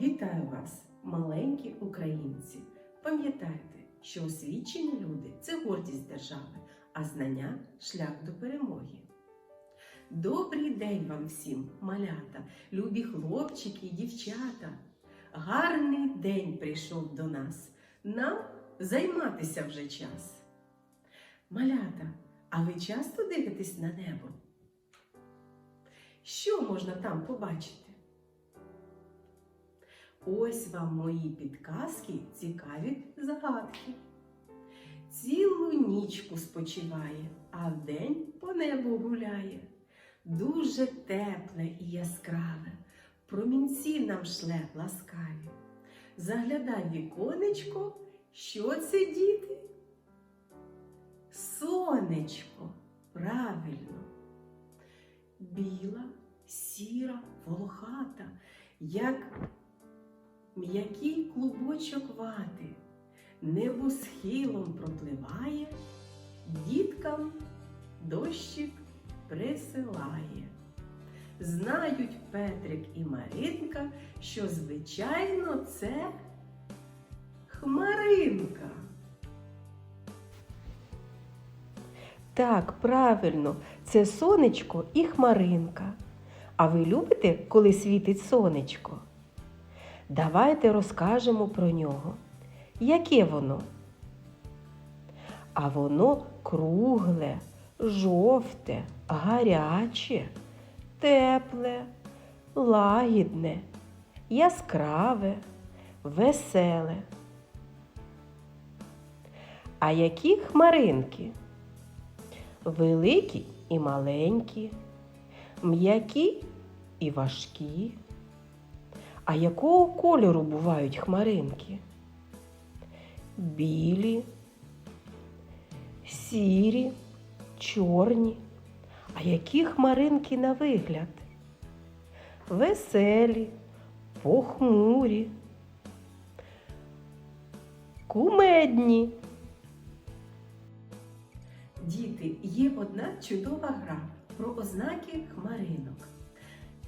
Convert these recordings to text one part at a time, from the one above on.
Вітаю вас, маленькі українці! Пам'ятайте, що освічені люди це гордість держави, а знання шлях до перемоги. Добрий день вам всім, малята, любі хлопчики і дівчата. Гарний день прийшов до нас. Нам займатися вже час. Малята, а ви часто дивитесь на небо? Що можна там побачити? Ось вам мої підказки, цікаві загадки. Цілу нічку спочиває, а вдень по небу гуляє. Дуже тепле і яскраве, промінці нам шле ласкаві. Заглядай віконечко, що це діти? Сонечко, правильно. Біла, сіра, волохата, як м'який клубочок вати, небо схилом пропливає, діткам дощик присилає. Знають Петрик і Маринка, що звичайно це хмаринка. Так, правильно, це сонечко і хмаринка. А ви любите, коли світить сонечко? Давайте розкажемо про нього. Яке воно? А воно кругле, жовте, гаряче, тепле, лагідне, яскраве, веселе. А які хмаринки? Великі і маленькі, м'які і важкі. А якого кольору бувають хмаринки? Білі, сірі, чорні. А які хмаринки на вигляд? Веселі, похмурі, кумедні. Діти, є одна чудова гра про ознаки хмаринок.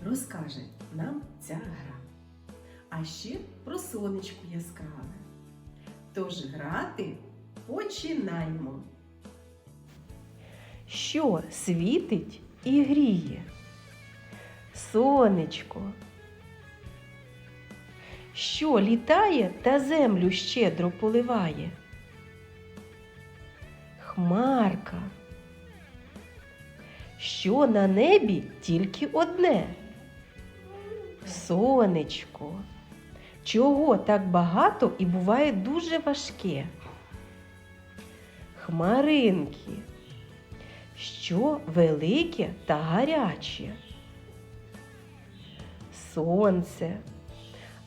Розкаже нам ця гра. А ще про сонечко яскраве. Тож грати починаємо. що світить і гріє. Сонечко, що літає та землю щедро поливає. Хмарка, що на небі тільки одне. Сонечко, чого так багато і буває дуже важке. Хмаринки що велике та гаряче. Сонце,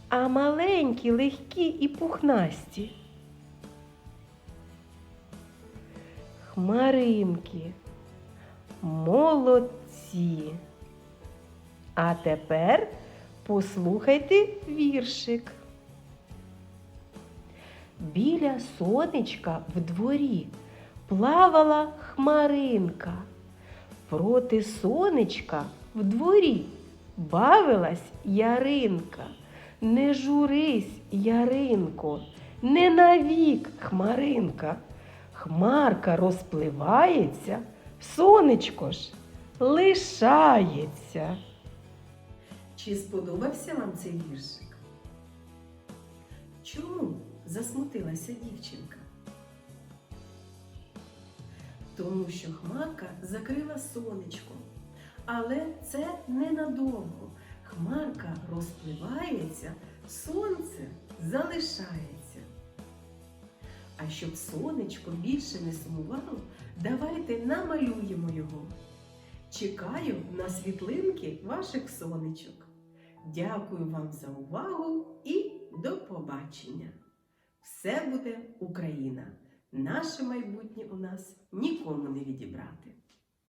а маленькі, легкі і пухнасті. Хмаринки, молодці. А тепер послухайте віршик. Біля сонечка в дворі плавала хмаринка. Проти сонечка в дворі бавилась яринка. Не журись, яринко, не навік хмаринка. Хмарка розпливається, сонечко ж лишається. Чи сподобався вам цей віршик? Чому засмутилася дівчинка? Тому що хмарка закрила сонечко. Але це ненадовго. Хмарка розпливається, сонце залишається. А щоб сонечко більше не сумувало, давайте намалюємо його. Чекаю на світлинки ваших сонечок. Дякую вам за увагу і до побачення! Все буде Україна! Наше майбутнє у нас нікому не відібрати.